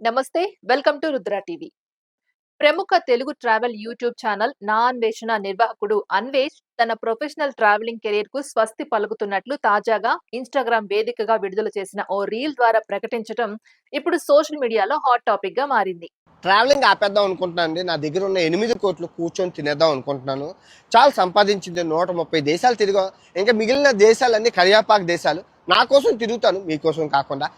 నమస్తే welcome to Rudra TV. ప్రముఖ Telugu travel YouTube channel నా అన్వేషణ నిర్వాహకుడు అన్వేష్ తన ప్రొఫెషనల్ ట్రావెలింగ్ కెరీర్కు స్వస్తి పలుకుతున్నట్లు తాజాగా ఇన్స్టాగ్రామ్ వేదికగా విడుదల చేసిన ఓ రీల్ ద్వారా ప్రకటించడం ఇప్పుడు సోషల్ మీడియాలో హాట్ టాపిక్గా మారింది. ట్రావెలింగ్ ఆపేద్దాం అనుకుంటున్నాను అండి. నా దగ్గర ఉన్న ఎనిమిది కోట్లు కూర్చొని తినేద్దాం అనుకుంటున్నాను. చాలా సంపాదించింది నూట ముప్పై దేశాలు తిరిగా. ఇంకా మిగిలిన దేశాలన్నీ కరియాపాక్ దేశాలు. నా కోసం తిరుగుతాను మీకోసం కాకుండా.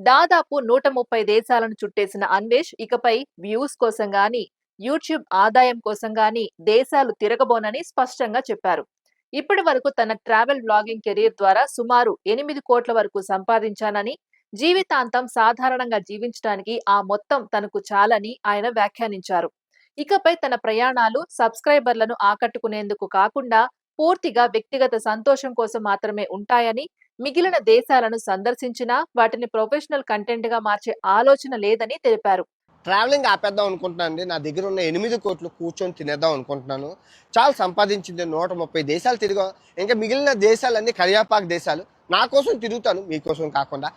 దాదాపు నూట ముప్పై దేశాలను చుట్టేసిన అన్వేష్ ఇకపై వ్యూస్ కోసం గాని యూట్యూబ్ ఆదాయం కోసం గాని దేశాలు తిరగబోనని స్పష్టంగా చెప్పారు. ఇప్పటి వరకు తన ట్రావెల్ బ్లాగింగ్ కెరీర్ ద్వారా సుమారు ఎనిమిది కోట్ల వరకు సంపాదించానని జీవితాంతం సాధారణంగా జీవించడానికి ఆ మొత్తం తనకు చాలని ఆయన వ్యాఖ్యానించారు. ఇకపై తన ప్రయాణాలు సబ్స్క్రైబర్లను ఆకట్టుకునేందుకు కాకుండా పూర్తిగా వ్యక్తిగత సంతోషం కోసం మాత్రమే ఉంటాయని మిగిలిన దేశాలను సందర్శించినా వాటిని ప్రొఫెషనల్ కంటెంట్గా మార్చే ఆలోచన లేదని తెలిపారు. ట్రావెలింగ్ ఆపేద్దాం అనుకుంటున్నాను అండి. నా దగ్గర ఉన్న ఎనిమిది కోట్లు కూర్చొని తినేద్దాం అనుకుంటున్నాను. చాలా సంపాదించింది నూట ముప్పై దేశాలు తిరిగా. ఇంకా మిగిలిన దేశాలన్నీ కరియాపాక్ దేశాలు. నా కోసం తిరుగుతాను మీకోసం కాకుండా.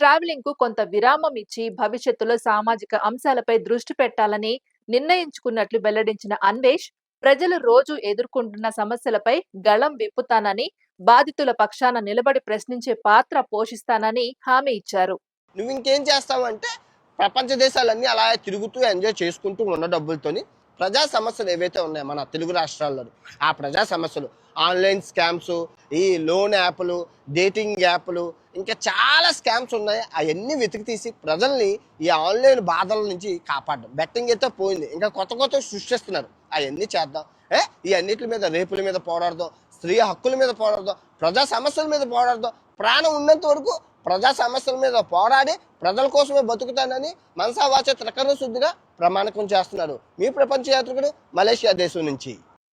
ట్రావెలింగ్కు కొంత విరామం ఇచ్చి భవిష్యత్తులో సామాజిక అంశాలపై దృష్టి పెట్టాలని నిర్ణయించుకున్నట్లు వెల్లడించిన అన్వేష్ ప్రజలు రోజు ఎదుర్కొంటున్న సమస్యలపై గళం విప్పుతానని బాధితుల పక్షాన నిలబడి ప్రశ్నించే పాత్ర పోషిస్తానని హామీ ఇచ్చారు. నువ్వు ఇంకేం చేస్తావంటే ప్రపంచ దేశాలన్నీ అలా తిరుగుతూ ఎంజాయ్ చేసుకుంటూ ఉన్న డబ్బులతోని ప్రజా సమస్యలు ఏవైతే ఉన్నాయో మన తెలుగు రాష్ట్రాల్లో ఆ ప్రజా సమస్యలు ఆన్లైన్ స్కామ్స్ ఈ లోన్ యాప్లు డేటింగ్ యాప్లు ఇంకా చాలా స్కామ్స్ ఉన్నాయి. అవన్నీ వెతికి తీసి ప్రజల్ని ఈ ఆన్లైన్ బాధల నుంచి కాపాడడం. బెట్టింగ్ అయితే పోయింది. ఇంకా కొత్త కొత్త సృష్టిస్తున్నారు అవన్నీ చేద్దాం. ఏ? ఈ అన్నిటి మీద రేపుల మీద పోరాడదాం. స్త్రీ హక్కుల మీద పోరాడదాం. ప్రజా సమస్యల మీద పోరాడదాం. ప్రాణం ఉన్నంత వరకు ప్రజా సమస్యల మీద పోరాడి ప్రజల కోసమే బతుకుతానని మనసా వాచ శుద్ధిగా ప్రమాణకం చేస్తున్నారు మీ ప్రపంచ యాత్రికుడు మలేషియా దేశం నుంచి.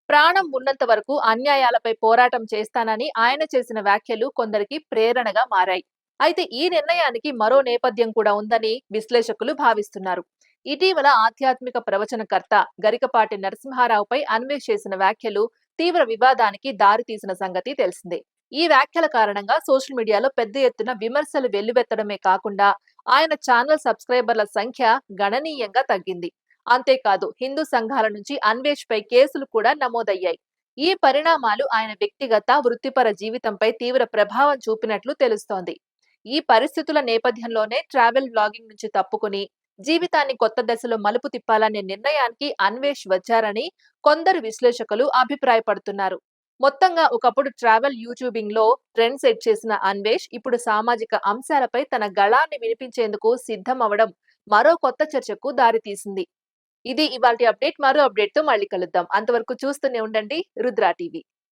ప్రాణం ఉన్నంత వరకు అన్యాయాలపై పోరాటం చేస్తానని ఆయన చేసిన వ్యాఖ్యలు కొందరికి ప్రేరణగా మారాయి. అయితే ఈ నిర్ణయానికి మరో నేపథ్యం కూడా ఉందని విశ్లేషకులు భావిస్తున్నారు. ఇటీవల ఆధ్యాత్మిక ప్రవచనకర్త గరికపాటి నరసింహారావుపై అన్వేష్ చేసిన వ్యాఖ్యలు తీవ్ర వివాదానికి దారితీసిన సంగతి తెలిసిందే. ఈ వ్యాఖ్యల కారణంగా సోషల్ మీడియాలో పెద్ద ఎత్తున విమర్శలు వెల్లువెత్తడమే కాకుండా ఆయన ఛానల్ సబ్స్క్రైబర్ల సంఖ్య గణనీయంగా తగ్గింది. అంతేకాదు హిందూ సంఘాల నుంచి అన్వేష్ పై కేసులు కూడా నమోదయ్యాయి. ఈ పరిణామాలు ఆయన వ్యక్తిగత వృత్తిపర జీవితంపై తీవ్ర ప్రభావం చూపినట్లు తెలుస్తోంది. ఈ పరిస్థితుల నేపథ్యంలోనే ట్రావెల్ బ్లాగింగ్ నుంచి తప్పుకుని జీవితాన్ని కొత్త దశలో మలుపు తిప్పాలనే నిర్ణయానికి అన్వేష్ వచ్చారని కొందరు విశ్లేషకులు అభిప్రాయపడుతున్నారు. మొత్తంగా ఒకప్పుడు ట్రావెల్ యూట్యూబింగ్లో ట్రెండ్ సెట్ చేసిన అన్వేష్ ఇప్పుడు సామాజిక అంశాలపై తన గళాన్ని వినిపించేందుకు సిద్ధం అవడం మరో కొత్త చర్చకు దారితీసింది. ఇది ఇవాళ అప్డేట్ మరో అప్డేట్తో మళ్ళీ కలుద్దాం. అంతవరకు చూస్తూనే ఉండండి రుద్రా టీవీ.